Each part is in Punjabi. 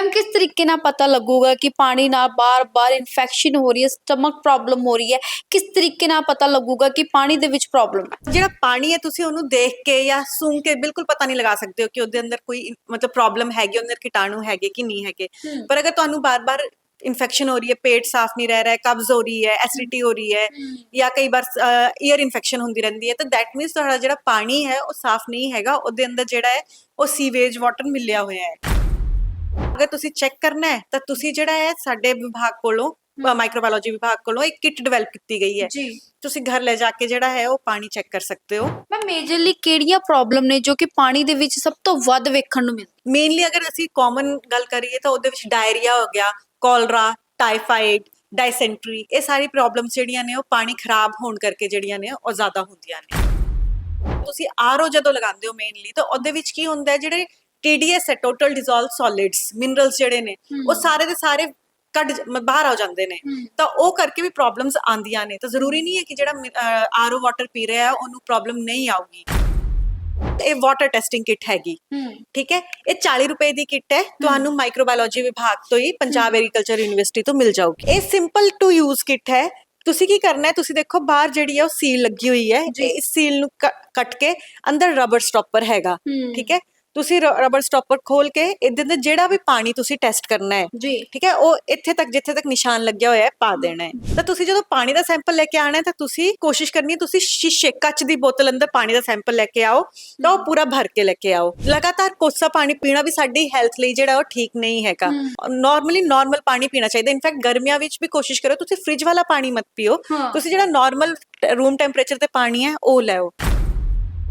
ਮੈਮ ਕਿਸ ਤਰੀਕੇ ਨਾਲ ਪਤਾ ਲੱਗੂਗਾ ਕਿ ਪਾਣੀ ਨਾਲ ਬਾਰ-ਬਾਰ ਇਨਫੈਕਸ਼ਨ ਹੋ ਰਹੀ ਹੈ ਸਟਮਕ ਪ੍ਰੋਬਲਮ ਹੋ ਰਹੀ ਹੈ? ਕਿਸ ਤਰੀਕੇ ਨਾਲ ਪਤਾ ਲੱਗੂਗਾ ਕਿ ਪਾਣੀ ਦੇ ਵਿੱਚ ਪ੍ਰੋਬਲਮ ਹੈ? ਜਿਹੜਾ ਪਾਣੀ ਹੈ ਤੁਸੀਂ ਉਹਨੂੰ ਦੇਖ ਕੇ ਜਾਂ ਸੂੰਘ ਕੇ ਬਿਲਕੁਲ ਪਤਾ ਨਹੀਂ ਲਗਾ ਸਕਦੇ ਹੋ ਕਿ ਉਹਦੇ ਅੰਦਰ ਕੋਈ ਮਤਲਬ ਪ੍ਰੋਬਲਮ ਹੈਗੀ ਉਹਦੇ ਅੰਦਰ ਕੀਟਾਣੂ ਹੈਗੇ ਕਿ ਨਹੀਂ ਹੈਗੇ। ਪਰ ਅਗਰ ਤੁਹਾਨੂੰ ਬਾਰ-ਬਾਰ ਇਨਫੈਕਸ਼ਨ ਹੋ ਰਹੀ ਹੈ ਪੇਟ ਸਾਫ਼ ਨਹੀਂ ਰਹਿ ਰਿਹਾ ਹੈ ਕਬਜ਼ ਹੋ ਰਹੀ ਹੈ ਐਸਿਡਿਟੀ ਹੋ ਰਹੀ ਹੈ ਜਾਂ ਕਈ ਵਾਰ ਈਅਰ ਇਨਫੈਕਸ਼ਨ ਹੁੰਦੀ ਰਹਿੰਦੀ ਹੈ ਤਾਂ ਦੈਟ ਮੀਨਸ ਤੁਹਾਡਾ ਜਿਹੜਾ ਪਾਣੀ ਹੈ ਉਹ ਸਾਫ਼ ਨਹੀਂ ਹੈਗਾ ਉਹਦੇ ਅੰਦਰ ਜਿਹੜਾ ਹੈ ਉਹ ਸੀਵੇਜ ਵਾਟਰ ਮਿਲਿਆ ਹੋਇਆ ਹੈ। ਅਗਰ ਤੁਸੀਂ ਚੈੱਕ ਕਰਨਾ ਹੈ ਤਾਂ ਤੁਸੀਂ ਜਿਹੜਾ ਹੈ ਸਾਡੇ ਵਿਭਾਗ ਕੋਲੋਂ ਮਾਈਕਰੋਬਾਇਓਲੋਜੀ ਵਿਭਾਗ ਕੋਲੋਂ ਇੱਕ ਕਿੱਟ ਡਿਵੈਲਪ ਕੀਤੀ ਗਈ ਹੈ। ਜੀ। ਤੁਸੀਂ ਘਰ ਲੈ ਜਾ ਕੇ ਜਿਹੜਾ ਹੈ ਉਹ ਪਾਣੀ ਚੈੱਕ ਕਰ ਸਕਦੇ ਹੋ। ਮੈਂ ਮੇਜਰਲੀ ਕਿਹੜੀਆਂ ਪ੍ਰੋਬਲਮ ਨੇ ਜੋ ਕਿ ਪਾਣੀ ਦੇ ਵਿੱਚ ਸਭ ਤੋਂ ਵੱਧ ਵੇਖਣ ਨੂੰ ਮਿਲਦੀ? ਮੇਨਲੀ ਅਗਰ ਅਸੀਂ ਕਾਮਨ ਗੱਲ ਕਰੀਏ ਤਾਂ ਉਹਦੇ ਵਿੱਚ ਡਾਇਰੀਆ ਹੋ ਗਿਆ ਕੋਲਰਾ ਟਾਈਫਾਈਡ ਡਾਈਸੈਂਟਰੀ ਇਹ ਸਾਰੀ ਪ੍ਰੋਬਲਮਸ ਜਿਹੜੀਆਂ ਨੇ ਉਹ ਪਾਣੀ ਖਰਾਬ ਹੋਣ ਕਰਕੇ ਜਿਹੜੀਆਂ ਨੇ ਉਹ ਜ਼ਿਆਦਾ ਹੁੰਦੀਆਂ ਨੇ। ਤੁਸੀਂ ਆਰਓ ਜਦੋਂ ਲਗਾਉਂਦੇ ਹੋ ਮੇਨਲੀ ਤਾਂ ਉਹਦੇ ਵਿੱਚ ਕੀ ਹੁੰਦਾ ਹੈ ਜਿਹੜੇ TDS ਹੈ ਟੋਟਲ ਡਿਸੋਲਵ ਸੋਲਿਡਸ ਮਿਨਰਲਸ ਜਿਹੜੇ ਨੇ ਉਹ ਸਾਰੇ ਦੇ ਸਾਰੇ ਕੱਢ ਬਾਹਰ ਆ ਜਾਂਦੇ ਨੇ। ਤਾਂ ਉਹ ਕਰਕੇ ਵੀ ਪ੍ਰੋਬਲਮਸ ਆਉਂਦੀਆਂ ਨੇ। ਤਾਂ ਜ਼ਰੂਰੀ ਨਹੀਂ ਹੈ ਕਿ ਜਿਹੜਾ ਆਰਓ ਵਾਟਰ ਪੀ ਰਿਹਾ ਹੈ ਉਹਨੂੰ ਪ੍ਰੋਬਲਮ ਨਹੀਂ ਆਊਗੀ। ਇਹ ਵਾਟਰ ਟੈਸਟਿੰਗ ਕਿਟ ਹੈਗੀ। ਠੀਕ ਹੈ? ਇਹ 40 ਰੁਪਏ ਦੀ ਕਿੱਟ ਹੈ। ਤੁਹਾਨੂੰ ਮਾਈਕਰੋਬਾਇਓਲੋਜੀ ਵਿਭਾਗ ਤੋਂ ਹੀ ਪੰਜਾਬ ਐਗਰੀਕਲਚਰ ਯੂਨੀਵਰਸਿਟੀ ਤੋਂ ਮਿਲ ਜਾਊਗੀ। ਇਹ ਸਿੰਪਲ ਟੂ ਯੂਜ਼ ਕਿੱਟ ਹੈ। ਤੁਸੀਂ ਕੀ ਕਰਨਾ ਹੈ? ਤੁਸੀਂ ਦੇਖੋ ਬਾਹਰ ਜਿਹੜੀ ਹੈ ਉਹ ਸੀਲ ਲੱਗੀ ਹੋਈ ਹੈ। ਜੀ। ਇਸ ਸੀਲ ਨੂੰ ਕੱਟ ਕੇ ਅੰਦਰ ਰਬਰ ਸਟਾਪਰ ਹੈਗਾ। ਠੀਕ ਹੈ? ਤੁਸੀਂ ਰਬਰ ਸਟਾਪਰ ਖੋਲ ਕੇ ਇਹਦੇ ਅੰਦਰ ਜਿਹੜਾ ਵੀ ਪਾਣੀ ਤੁਸੀਂ ਟੈਸਟ ਕਰਨਾ ਹੈ ਜੀ। ਠੀਕ ਹੈ ਉਹ ਇੱਥੇ ਤੱਕ ਜਿੱਥੇ ਤੱਕ ਨਿਸ਼ਾਨ ਲੱਗਿਆ ਹੋਇਆ ਹੈ ਪਾ ਦੇਣਾ ਹੈ। ਤਾਂ ਤੁਸੀਂ ਜਦੋਂ ਪਾਣੀ ਦਾ ਸੈਂਪਲ ਲੈ ਕੇ ਆਣਾ ਹੈ ਤਾਂ ਤੁਸੀਂ ਕੋਸ਼ਿਸ਼ ਕਰਨੀ ਹੈ ਤੁਸੀਂ ਸ਼ੀਸ਼ੇ ਕੱਚ ਦੀ ਬੋਤਲ ਅੰਦਰ ਪਾਣੀ ਦਾ ਸੈਂਪਲ ਲੈ ਕੇ ਆਓ ਤਾਂ ਉਹ ਪੂਰਾ ਭਰ ਕੇ ਲੈ ਕੇ ਆਓ। ਲਗਾਤਾਰ ਕੋਸਾ ਪਾਣੀ ਪੀਣਾ ਵੀ ਸਾਡੀ ਹੈਲਥ ਲਈ ਜਿਹੜਾ ਉਹ ਠੀਕ ਨਹੀਂ ਹੈਗਾ। ਨਾਰਮਲੀ ਨਾਰਮਲ ਪਾਣੀ ਪੀਣਾ ਚਾਹੀਦਾ। ਇਨਫੈਕਟ ਗਰਮੀਆਂ ਵਿੱਚ ਵੀ ਕੋਸ਼ਿਸ਼ ਕਰੋ ਤੁਸੀਂ ਫ੍ਰਿਜ ਵਾਲਾ ਪਾਣੀ ਮਤ ਪੀਓ। ਤੁਸੀਂ ਜਿਹੜਾ ਨਾਰਮਲ ਰੂਮ ਟੈਂਪਰੇਚਰ ਤੇ ਪਾਣੀ ਹੈ ਉਹ ਲੈਓ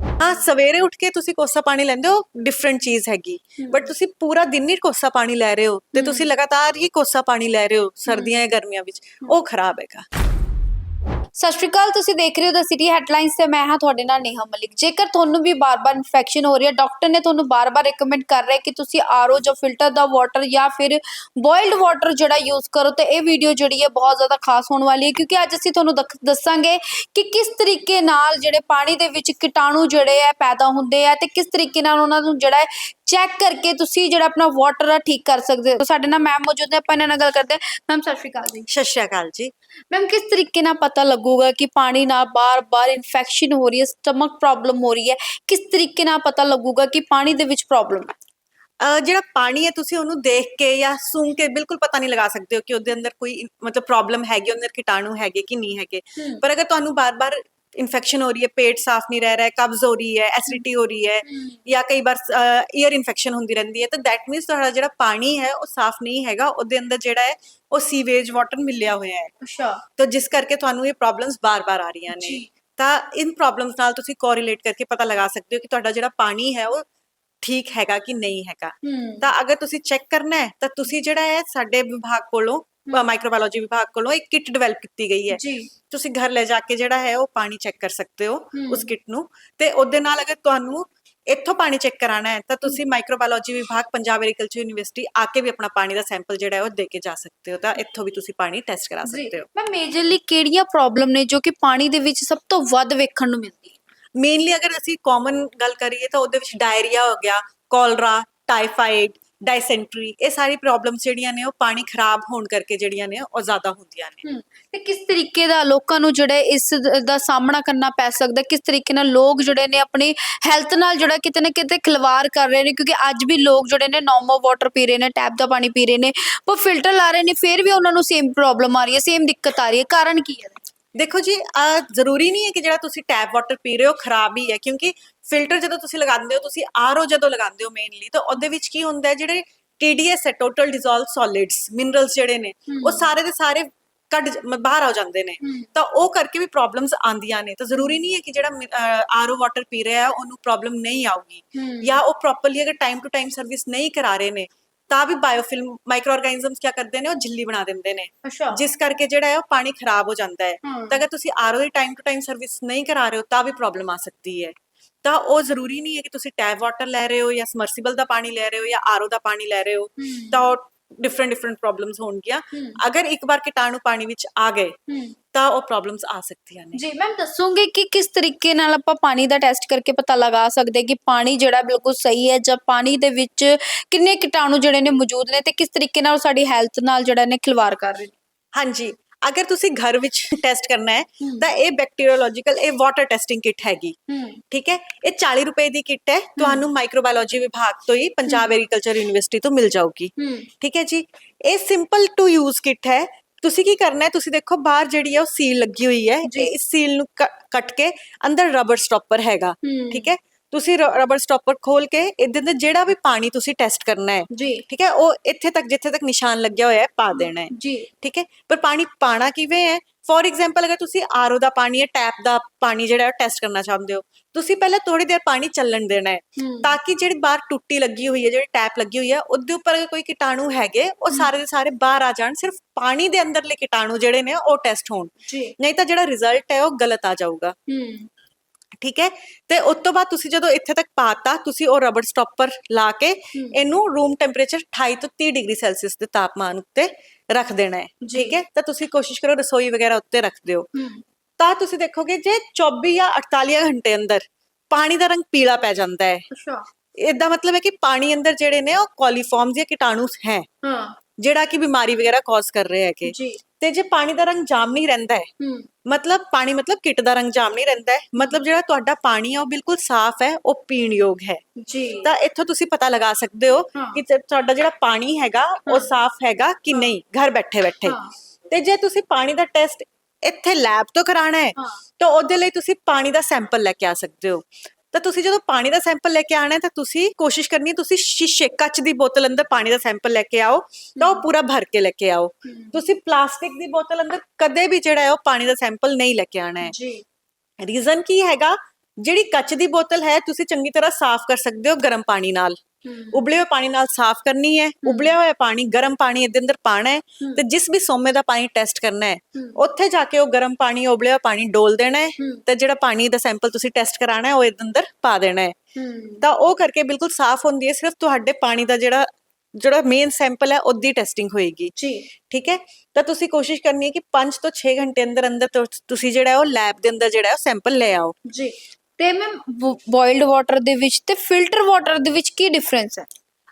ਹਾਂ ਸਵੇਰੇ ਉੱਠ ਕੇ ਤੁਸੀਂ ਕੋਸਾ ਪਾਣੀ ਲੈਂਦੇ ਹੋ ਡਿਫਰੈਂਟ ਚੀਜ਼ ਹੈਗੀ। ਬਟ ਤੁਸੀਂ ਪੂਰਾ ਦਿਨ ਹੀ ਕੋਸਾ ਪਾਣੀ ਲੈ ਰਹੇ ਹੋ ਤੇ ਤੁਸੀਂ ਲਗਾਤਾਰ ਹੀ ਕੋਸਾ ਪਾਣੀ ਲੈ ਰਹੇ ਹੋ ਸਰਦੀਆਂ ਜਾਂ ਗਰਮੀਆਂ ਵਿੱਚ। ਉਹ ਖਰਾਬ ਹੈਗਾ। ਸਤਿ ਸ਼੍ਰੀ ਅਕਾਲ, ਤੁਸੀਂ ਦੇਖ ਰਹੇ ਹੋ ਦ ਸਿਟੀ ਹੈਡਲਾਈਨਸ ਤੇ ਮੈਂ ਹਾਂ ਤੁਹਾਡੇ ਨਾਲ ਨੇਹਾ ਮਲਿਕ। ਜੇਕਰ ਤੁਹਾਨੂੰ ਵੀ ਬਾਰ-ਬਾਰ ਇਨਫੈਕਸ਼ਨ ਹੋ ਰਹੀ ਹੈ ਡਾਕਟਰ ਨੇ ਤੁਹਾਨੂੰ ਬਾਰ-ਬਾਰ ਰეკਮੈਂਡ ਕਰ ਰਿਹਾ ਕਿ ਤੁਸੀਂ ਆਰਓ ਜਾਂ ਫਿਲਟਰ ਦਾ ਵਾਟਰ ਜਾਂ ਫਿਰ ਬੋਇਲਡ ਵਾਟਰ ਜਿਹੜਾ ਯੂਜ਼ ਕਰੋ ਤੇ ਇਹ ਵੀਡੀਓ ਜਿਹੜੀ ਹੈ ਬਹੁਤ ਜ਼ਿਆਦਾ ਖਾਸ ਹੋਣ ਵਾਲੀ ਹੈ ਕਿਉਂਕਿ ਅੱਜ ਅਸੀਂ ਤੁਹਾਨੂੰ ਦਖ- ਦੱਸਾਂਗੇ ਕਿ ਕਿਸ ਤਰੀਕੇ ਨਾਲ ਜਿਹੜੇ ਪਾਣੀ ਦੇ ਵਿੱਚ ਕੀਟਾਣੂ ਜਿਹੜੇ ਆ ਪੈਦਾ ਹੁੰਦੇ ਆ ਤੇ ਕਿਸ ਤਰੀਕੇ ਨਾਲ ਉਹਨਾਂ ਨੂੰ ਜਿਹੜਾ ਹੈ ਚੈੱਕ ਕਰਕੇ ਤੁਸੀਂ ਜਿਹੜਾ ਆਪਣਾ ਵਾਟਰ ਆ ਠੀਕ ਕਰ ਸਕਦੇ ਹੋ। ਸਾਡੇ ਨਾਲ ਮੈਮ ਮੌਜੂਦ ਨੇ ਆਪਾਂ ਇਹਨਾਂ ਨਾਲ ਗੱਲ ਕਰਦੇ ਹਾਂ। ਮੈਮ ਸਤਿ ਸ਼੍ਰੀ ਅਕਾਲ ਜੀ। ਸਤਿ ਸ਼੍ਰੀ ਅਕਾਲ ਜੀ। ਮੈਮ ਕਿਸ ਤਰੀਕੇ ਨਾਲ ਪਤਾ ਲੱਗੂਗਾ ਕਿ ਪਾਣੀ ਨਾਲ ਬਾਰ-ਬਾਰ ਇਨਫੈਕਸ਼ਨ ਹੋ ਰਹੀ ਹੈ ਸਟਮਕ ਪ੍ਰੋਬਲਮ ਹੋ ਰਹੀ ਹੈ? ਕਿਸ ਤਰੀਕੇ ਨਾਲ ਪਤਾ ਲੱਗੂਗਾ ਕਿ ਪਾਣੀ ਦੇ ਵਿੱਚ ਪ੍ਰੋਬਲਮ ਹੈ? ਜਿਹੜਾ ਪਾਣੀ ਹੈ ਤੁਸੀਂ ਉਹਨੂੰ ਦੇਖ ਕੇ ਜਾਂ ਸੂੰਘ ਕੇ ਬਿਲਕੁਲ ਪਤਾ ਨਹੀਂ ਲਗਾ ਸਕਦੇ ਹੋ ਕਿ ਉਹਦੇ ਅੰਦਰ ਕੋਈ ਮਤਲਬ ਪ੍ਰੋਬਲਮ ਹੈਗੀ ਉਹਦੇ ਅੰਦਰ ਕੀਟਾਣੂ ਹੈਗੇ ਕਿ ਨਹੀਂ ਹੈਗੇ। ਪਰ ਅਗਰ ਤੁਹਾਨੂੰ ਬਾਰ-ਬਾਰ ਇਨਫੈਕਸ਼ਨ ਹੋ ਰਹੀ ਹੈ ਪੇਟ ਸਾਫ਼ ਨਹੀਂ ਰਹਿ ਰਿਹਾ ਹੈ ਕਬਜ਼ ਹੋ ਰਹੀ ਹੈ ਐਸਿਡਿਟੀ ਹੋ ਰਹੀ ਹੈ ਜਾਂ ਕਈ ਵਾਰ ਈਅਰ ਇਨਫੈਕਸ਼ਨ ਹੁੰਦੀ ਰਹਿੰਦੀ ਹੈ ਤਾਂ ਦੈਟ ਮੀਨਸ ਤੁਹਾਡਾ ਜਿਹੜਾ ਪਾਣੀ ਹੈ ਉਹ ਸਾਫ਼ ਨਹੀਂ ਹੈਗਾ ਉਹਦੇ ਅੰਦਰ ਜਿਹੜਾ ਹੈ ਉਹ ਸੀਵੇਜ ਵਾਟਰ ਮਿਲਿਆ ਹੋਇਆ ਹੈ। ਅੱਛਾ। ਤਾਂ ਜਿਸ ਕਰਕੇ ਤੁਹਾਨੂੰ ਇਹ ਪ੍ਰੋਬਲਮਸ ਬਾਰ-ਬਾਰ ਆ ਰਹੀਆਂ ਨੇ। ਤਾਂ ਇਨ ਪ੍ਰੋਬਲਮਸ ਨਾਲ ਤੁਸੀਂ ਕੋਰਿਲੇਟ ਕਰਕੇ ਪਤਾ ਲਗਾ ਸਕਦੇ ਹੋ ਕਿ ਤੁਹਾਡਾ ਜਿਹੜਾ ਪਾਣੀ ਹੈ ਉਹ ਠੀਕ ਹੈਗਾ ਕਿ ਨਹੀਂ ਹੈਗਾ। ਤਾਂ ਅਗਰ ਤੁਸੀਂ ਚੈੱਕ ਕਰਨਾ ਹੈ ਤਾਂ ਤੁਸੀਂ ਜਿਹੜਾ ਹੈ ਸਾਡੇ ਵਿਭਾਗ ਕੋਲੋਂ ਮਾਈਕਰੋਬਾਇਓਲੋਜੀ ਵਿਭਾਗ ਕੋਲੋਂ ਇੱਕ ਕਿੱਟ ਡਿਵੈਲਪ ਕੀਤੀ ਗਈ ਹੈ। ਜੀ। ਤੁਸੀਂ ਘਰ ਲੈ ਜਾ ਕੇ ਜਿਹੜਾ ਹੈ ਉਹ ਪਾਣੀ ਚੈੱਕ ਕਰ ਸਕਦੇ ਹੋ। ਉਸ ਕਿੱਟ ਨੂੰ। ਤੇ ਉਹਦੇ ਨਾਲ ਅਗਰ ਤੁਹਾਨੂੰ ਇੱਥੋਂ ਪਾਣੀ ਚੈੱਕ ਕਰਾਣਾ ਹੈ ਤਾਂ ਤੁਸੀਂ ਮਾਈਕਰੋਬਾਇਓਲੋਜੀ ਵਿਭਾਗ ਪੰਜਾਬ ਐਗਰੀਕਲਚਰ ਯੂਨੀਵਰਸਿਟੀ ਆ ਕੇ ਵੀ ਆਪਣਾ ਪਾਣੀ ਦਾ ਸੈਂਪਲ ਜਿਹੜਾ ਹੈ ਉਹ ਦੇ ਕੇ ਜਾ ਸਕਦੇ ਹੋ। ਤਾਂ ਇੱਥੋਂ ਵੀ ਤੁਸੀਂ ਪਾਣੀ ਟੈਸਟ ਕਰਾ ਸਕਦੇ ਹੋ। ਮੈਂ ਮੇਜਰਲੀ ਕਿਹੜੀਆਂ ਪ੍ਰੋਬਲਮ ਨੇ ਜੋ ਕਿ ਪਾਣੀ ਦੇ ਵਿੱਚ ਸਭ ਤੋਂ ਵੱਧ ਵੇਖਣ ਨੂੰ ਮਿਲਦੀ? ਹੈ ਮੇਨਲੀ ਅਗਰ ਅਸੀਂ ਕਾਮਨ ਗੱਲ ਕਰੀਏ ਤਾਂ ਉਹਦੇ ਵਿੱਚ ਡਾਇਰੀਆ ਹੋ ਗਿਆ ਕੋਲਰਾ ਟਾਈਫਾਈਡ ਡਾਈਸੈਂਟਰੀ ਇਹ ਸਾਰੀ ਪ੍ਰੋਬਲਮਸ ਜਿਹੜੀਆਂ ਨੇ ਉਹ ਪਾਣੀ ਖਰਾਬ ਹੋਣ ਕਰਕੇ ਜਿਹੜੀਆਂ ਨੇ ਉਹ ਜ਼ਿਆਦਾ ਹੁੰਦੀਆਂ ਨੇ। ਹੂੰ, ਤੇ ਕਿਸ ਤਰੀਕੇ ਦਾ ਲੋਕਾਂ ਨੂੰ ਜਿਹੜੇ ਇਸ ਦਾ ਸਾਹਮਣਾ ਕਰਨਾ ਪੈ ਸਕਦਾ, ਕਿਸ ਤਰੀਕੇ ਨਾਲ ਲੋਕ ਜਿਹੜੇ ਨੇ ਆਪਣੀ ਹੈਲਥ ਨਾਲ ਜਿਹੜਾ ਕਿਤੇ ਨਾ ਕਿਤੇ ਖਿਲਵਾੜ ਕਰ ਰਹੇ ਨੇ, ਕਿਉਂਕਿ ਅੱਜ ਵੀ ਲੋਕ ਜਿਹੜੇ ਨੇ ਨੋਰਮਲ ਵਾਟਰ ਪੀ ਰਹੇ ਨੇ ਟੈਪ ਦਾ ਪਾਣੀ ਪੀ ਰਹੇ ਨੇ ਪਰ ਫਿਲਟਰ ਲਾ ਰਹੇ ਨੇ, ਫਿਰ ਵੀ ਉਹਨਾਂ ਨੂੰ ਸੇਮ ਪ੍ਰੋਬਲਮ ਆ ਰਹੀ ਹੈ ਸੇਮ ਦਿੱਕਤ ਆ ਰਹੀ ਹੈ, ਕਾਰਨ ਕੀ ਹੈ? ਦੇਖੋ ਜੀ ਆ ਜ਼ਰੂਰੀ ਨਹੀਂ ਹੈ ਕਿ ਜਿਹੜਾ ਤੁਸੀਂ ਟੈਪ ਵਾਟਰ ਪੀ ਰਹੇ ਹੋ ਖਰਾਬ ਹੀ ਹੈ ਕਿਉਂਕਿ ਫਿਲਟਰ ਜਦੋਂ ਤੁਸੀਂ ਲਗਾਉਂਦੇ ਹੋ ਤੁਸੀਂ ਆਰਓ ਜਦੋਂ ਲਗਾਉਂਦੇ ਹੋ ਮੇਨਲੀ ਤਾਂ ਉਹਦੇ ਵਿੱਚ ਕੀ ਹੁੰਦਾ ਹੈ ਜਿਹੜੇ TDS ਹੈ ਟੋਟਲ ਡਿਸੋਲਵ ਸੋਲਿਡਸ ਮਿਨਰਲਸ ਜਿਹੜੇ ਨੇ ਉਹ ਸਾਰੇ ਦੇ ਸਾਰੇ ਕੱਢ ਬਾਹਰ ਆ ਜਾਂਦੇ ਨੇ। ਤਾਂ ਉਹ ਕਰਕੇ ਵੀ ਪ੍ਰੋਬਲਮਸ ਆਉਂਦੀਆਂ ਨੇ ਤਾਂ ਜ਼ਰੂਰੀ ਨਹੀਂ ਹੈ ਕਿ ਜਿਹੜਾ ਆਰਓ ਵਾਟਰ ਪੀ ਰਿਹਾ ਹੈ ਉਹਨੂੰ ਪ੍ਰੋਬਲਮ ਨਹੀਂ ਆਊਗੀ। ਜਾਂ ਉਹ ਪ੍ਰੋਪਰਲੀ ਅਗਰ ਟਾਈਮ ਟੂ ਟਾਈਮ ਸਰਵਿਸ ਨਹੀਂ ਕਰਾ ਰਹੇ ਨੇ ਤਾਂ ਵੀ ਬਾਇਓਫਿਲਮ ਮਾਈਕਰੋ ਆਰਗੇਨਿਜ਼ਮਸ ਕੀ ਕਰਦੇ ਨੇ ਉਹ ਝਿੱਲੀ ਬਣਾ ਦਿੰਦੇ ਨੇ। ਅੱਛਾ। ਜਿਸ ਕਰਕੇ ਜਿਹੜਾ ਹੈ ਉਹ ਪਾਣੀ ਖਰਾਬ ਹੋ ਜਾਂਦਾ ਹੈ। ਤਾਂ ਅਗਰ ਤੁਸੀਂ ਆਰਓ ਦੀ ਟਾਈਮ ਟੂ ਟਾਈਮ ਸਰਵਿਸ ਨਹੀਂ ਕਰਾ ਰਹੇ ਹੋ ਤਾਂ ਵੀ ਪ੍ਰੋਬਲਮ ਆ ਸਕਦੀ ਹੈ। ਤਾਂ ਉਹ ਜ਼ਰੂਰੀ ਨਹੀਂ ਹੈ ਕਿ ਤੁਸੀਂ ਟੈਪ ਵਾਟਰ ਲੈ ਰਹੇ ਹੋ ਜਾਂ ਸਮਰਸੀਬਲ ਦਾ ਪਾਣੀ ਲੈ ਰਹੇ ਹੋ ਜਾਂ ਆਰਓ ਦਾ ਪਾਣੀ ਲੈ ਰਹੇ ਹੋ। ਤਾਂ ਉਹ ਡਿਫਰੈਂਟ ਡਿਫਰੈਂਟ ਪ੍ਰੋਬਲਮਸ ਹੋਣਗੀਆਂ। ਅਗਰ ਇੱਕ ਵਾਰ ਕੀਟਾਣੂ ਪਾਣੀ ਵਿੱਚ ਆ ਗਏ ਤਾਂ ਉਹ ਪ੍ਰੋਬਲਮਸ ਆ ਸਕਦੀਆਂ ਨੇ। ਜੀ ਮੈਮ ਦੱਸੋਗੇ ਕਿ ਕਿਸ ਤਰੀਕੇ ਨਾਲ ਆਪਾਂ ਪਾਣੀ ਦਾ ਟੈਸਟ ਕਰਕੇ ਪਤਾ ਲਗਾ ਸਕਦੇ ਕਿ ਪਾਣੀ ਜਿਹੜਾ ਬਿਲਕੁਲ ਸਹੀ ਹੈ ਜਾਂ ਪਾਣੀ ਦੇ ਵਿੱਚ ਕਿੰਨੇ ਕੀਟਾਣੂ ਜਿਹੜੇ ਨੇ ਮੌਜੂਦ ਨੇ ਤੇ ਕਿਸ ਤਰੀਕੇ ਨਾਲ ਸਾਡੀ ਹੈਲਥ ਨਾਲ ਜਿਹੜਾ ਨੇ ਖਿਲਵਾੜ ਕਰ ਰਹੇ ਨੇ? ਹਾਂਜੀ ਅਗਰ ਤੁਸੀਂ ਘਰ ਵਿੱਚ ਟੈਸਟ ਕਰਨਾ ਹੈ। ਤਾਂ ਇਹ ਬੈਕਟੀਰੀਓਲੋਜੀਕਲ ਇਹ ਵਾਟਰ ਟੈਸਟਿੰਗ ਕਿਟ ਹੈਗੀ। ਠੀਕ ਹੈ? ਇਹ 40 ਰੁਪਏ ਦੀ ਕਿੱਟ ਹੈ। ਤੁਹਾਨੂੰ ਮਾਈਕਰੋਬਾਇਓਲੋਜੀ ਵਿਭਾਗ ਤੋਂ ਹੀ ਪੰਜਾਬ ਐਗਰੀਕਲਚਰ ਯੂਨੀਵਰਸਿਟੀ ਤੋਂ ਮਿਲ ਜਾਊਗੀ। ਠੀਕ ਹੈ ਜੀ? ਇਹ ਸਿੰਪਲ ਟੂ ਯੂਜ਼ ਕਿੱਟ ਹੈ। ਤੁਸੀਂ ਕੀ ਕਰਨਾ ਹੈ? ਤੁਸੀਂ ਦੇਖੋ ਬਾਹਰ ਜਿਹੜੀ ਹੈ ਉਹ ਸੀਲ ਲੱਗੀ ਹੋਈ ਹੈ। ਜੀ। ਇਸ ਸੀਲ ਨੂੰ ਕੱਟ ਕੇ ਅੰਦਰ ਰਬਰ ਸਟਾਪਰ ਹੈਗਾ। ਠੀਕ ਹੈ? ਤੁਸੀਂ ਰਬਰ ਸਟਾਪਰ ਖੋਲ ਕੇ ਇਹਦੇ ਅੰਦਰ ਜਿਹੜਾ ਵੀ ਪਾਣੀ ਤੁਸੀਂ ਟੈਸਟ ਕਰਨਾ ਹੈ। ਠੀਕ ਹੈ? ਉਹ ਇੱਥੇ ਤੱਕ ਜਿੱਥੇ ਤੱਕ ਨਿਸ਼ਾਨ ਲੱਗਿਆ ਹੋਇਆ ਹੈ ਪਾ ਦੇਣਾ ਹੈ। ਜੀ। ਠੀਕ ਹੈ? ਪਰ ਪਾਣੀ ਪਾਣਾ ਕਿਵੇਂ ਹੈ? ਫੋਰ ਐਗਜ਼ਾਮਪਲ ਅਗਰ ਤੁਸੀਂ ਆਰਓ ਦਾ ਪਾਣੀ ਹੈ ਟੈਪ ਦਾ ਪਾਣੀ ਜਿਹੜਾ ਟੈਸਟ ਕਰਨਾ ਚਾਹੁੰਦੇ ਹੋ ਤੁਸੀਂ ਪਹਿਲਾਂ ਥੋੜੀ ਦੇਰ ਪਾਣੀ ਚੱਲਣ ਦੇਣਾ ਹੈ। ਤਾਂ ਕਿ ਜਿਹੜੀ ਬਾਹਰ ਟੁੱਟੀ ਲੱਗੀ ਹੋਈ ਹੈ ਜਿਹੜੀ ਟੈਪ ਲੱਗੀ ਹੋਈ ਹੈ ਉਹਦੇ ਉੱਪਰ ਅਗਰ ਕੋਈ ਕੀਟਾਣੂ ਹੈਗੇ ਉਹ ਸਾਰੇ ਦੇ ਸਾਰੇ ਬਾਹਰ ਆ ਜਾਣ ਸਿਰਫ ਪਾਣੀ ਦੇ ਅੰਦਰਲੇ ਕੀਟਾਣੂ ਜਿਹੜੇ ਨੇ ਉਹ ਟੈਸਟ ਹੋਣ। ਜੀ। ਨਹੀਂ ਤਾਂ ਜਿਹੜਾ ਰਿਜ਼ਲਟ ਹੈ ਉਹ ਗਲਤ ਆ ਜਾਊਗਾ। ਠੀਕ ਹੈ? ਤੇ ਉਸ ਤੋਂ ਬਾਅਦ ਤੁਸੀਂ ਜਦੋਂ ਇੱਥੇ ਤੱਕ ਪਾਤਾ ਤੁਸੀਂ ਉਹ ਰਬੜ ਸਟਾਪਰ ਲਾ ਕੇ। ਇਹਨੂੰ ਰੂਮ ਟੈਂਪਰੇਚਰ 28 ਤੋਂ 30 ਡਿਗਰੀ ਸੈਲਸੀਅਸ ਦੇ ਤਾਪਮਾਨ ਉੱਤੇ ਰੱਖ ਦੇਣਾ ਹੈ ਜੀ। ਠੀਕ ਹੈ ਤਾਂ ਤੁਸੀਂ ਕੋਸ਼ਿਸ਼ ਕਰੋ ਰਸੋਈ ਵਗੈਰਾ ਉੱਤੇ ਰੱਖ ਦਿਓ ਹੂੰ ਤਾਂ ਤੁਸੀਂ ਦੇਖੋਗੇ ਜੇ 24 ਜਾਂ 48 ਘੰਟੇ ਅੰਦਰ ਪਾਣੀ ਦਾ ਰੰਗ ਪੀਲਾ ਪੈ ਜਾਂਦਾ ਹੈ ਅੱਛਾ ਇਹਦਾ ਮਤਲਬ ਹੈ ਕਿ ਪਾਣੀ ਅੰਦਰ ਜਿਹੜੇ ਨੇ ਉਹ ਕੋਲੀਫਾਰਮਸ ਜਾਂ ਕੀਟਾਣੂ ਹੈ ਹਾਂ ਜਿਹੜਾ ਕਿ ਬਿਮਾਰੀ ਵਗੈਰਾ ਕਾਜ਼ ਕਰ ਰਹੇ ਹੈਗੇ ਜੀ ਤੇ ਜੇ ਪਾਣੀ ਦਾ ਰੰਗ ਜਾਮਨੀ ਰਹਿੰਦਾ ਹੈ ਹੂੰ ਮਤਲਬ ਪਾਣੀ ਮਤਲਬ ਕਿਟ ਦਾ ਰੰਗ ਜਾਮਨੀ ਰਹਿੰਦਾ ਹੈ। ਮਤਲਬ ਜਿਹੜਾ ਤੁਹਾਡਾ ਪਾਣੀ ਹੈ ਉਹ ਬਿਲਕੁਲ ਸਾਫ਼ ਹੈ ਉਹ ਪੀਣ ਯੋਗ ਹੈ। ਜੀ। ਤਾਂ ਇੱਥੋਂ ਤੁਸੀਂ ਪਤਾ ਲਗਾ ਸਕਦੇ ਹੋ। ਕਿ ਤੁਹਾਡਾ ਜਿਹੜਾ ਪਾਣੀ ਹੈਗਾ ਉਹ। ਸਾਫ਼ ਹੈਗਾ ਕਿ ਨਹੀਂ? ਘਰ ਬੈਠੇ ਬੈਠੇ। ਤੇ ਜੇ ਤੁਸੀਂ ਪਾਣੀ ਦਾ ਟੈਸਟ ਇੱਥੇ ਲੈਬ ਤੋਂ ਕਰਾਣਾ ਹਾਂ। ਤਾਂ ਉਹਦੇ ਲਈ ਤੁਸੀਂ ਪਾਣੀ ਦਾ ਸੈਂਪਲ ਲੈ ਕੇ ਆ ਸਕਦੇ ਹੋ। ਤਾਂ ਤੁਸੀਂ ਜਦੋਂ ਪਾਣੀ ਦਾ ਸੈਂਪਲ ਲੈ ਕੇ ਆਣਾ ਹੈ ਤਾਂ ਤੁਸੀਂ ਕੋਸ਼ਿਸ਼ ਕਰਨੀ ਹੈ ਤੁਸੀਂ ਸ਼ੀਸ਼ੇ ਕੱਚ ਦੀ ਬੋਤਲ ਅੰਦਰ ਪਾਣੀ ਦਾ ਸੈਂਪਲ ਲੈ ਕੇ ਆਓ ਤਾਂ ਉਹ ਪੂਰਾ ਭਰ ਕੇ ਲੈ ਕੇ ਆਓ। ਤੁਸੀਂ ਪਲਾਸਟਿਕ ਦੀ ਬੋਤਲ ਅੰਦਰ ਕਦੇ ਵੀ ਜਿਹੜਾ ਹੈ ਉਹ ਪਾਣੀ ਦਾ ਸੈਂਪਲ ਨਹੀਂ ਲੈ ਕੇ ਆਣਾ ਹੈ। ਜੀ। ਰੀਜ਼ਨ ਕੀ ਹੈਗਾ? ਜਿਹੜੀ ਕੱਚ ਦੀ ਬੋਤਲ ਹੈ ਤੁਸੀਂ ਚੰਗੀ ਤਰ੍ਹਾਂ ਸਾਫ਼ ਕਰ ਸਕਦੇ ਹੋ ਗਰਮ ਪਾਣੀ ਨਾਲ। ਉਬਲੇ ਹੋਏ ਪਾਣੀ ਨਾਲ ਸਾਫ਼ ਕਰਨੀ ਹੈ ਉਬਲਿਆ ਹੋਇਆ ਪਾਣੀ ਗਰਮ ਪਾਣੀ ਇਹਦੇ ਅੰਦਰ ਪਾਣਾ ਹੈ। ਤੇ ਜਿਸ ਵੀ ਸੋਮੇ ਦਾ ਪਾਣੀ ਟੈਸਟ ਕਰਨਾ ਹੈ। ਉੱਥੇ ਜਾ ਕੇ ਉਹ ਗਰਮ ਪਾਣੀ ਉਬਲਿਆ ਹੋਇਆ ਪਾਣੀ ਡੋਲ ਦੇਣਾ ਹੈ। ਤੇ ਜਿਹੜਾ ਪਾਣੀ ਦਾ ਸੈਂਪਲ ਤੁਸੀਂ ਟੈਸਟ ਕਰਾਣਾ ਹੈ ਉਹ ਇਹਦੇ ਅੰਦਰ ਪਾ ਦੇਣਾ ਹੈ। ਤਾਂ ਉਹ ਕਰਕੇ ਬਿਲਕੁਲ ਸਾਫ਼ ਹੁੰਦੀ ਹੈ ਸਿਰਫ ਤੁਹਾਡੇ ਪਾਣੀ ਦਾ ਜਿਹੜਾ ਜਿਹੜਾ ਮੇਨ ਸੈਂਪਲ ਹੈ ਉਹਦੀ ਟੈਸਟਿੰਗ ਹੋਏਗੀ। ਜੀ। ਠੀਕ ਹੈ? ਤਾਂ ਤੁਸੀਂ ਕੋਸ਼ਿਸ਼ ਕਰਨੀ ਹੈ ਕਿ 5 ਤੋਂ 6 ਘੰਟੇ ਅੰਦਰ ਅੰਦਰ ਤੁਸੀਂ ਜਿਹੜਾ ਉਹ ਲੈਬ ਦੇ ਅੰਦਰ ਜਿਹੜਾ ਉਹ ਸੈਂਪਲ ਲੈ ਆਓ। ਜੀ। ਤੇ ਮੈਮ ਬੋਇਲਡ ਵਾਟਰ ਦੇ ਵਿੱਚ ਤੇ ਫਿਲਟਰ ਵਾਟਰ ਦੇ ਵਿੱਚ ਕੀ ਡਿਫਰੈਂਸ ਹੈ?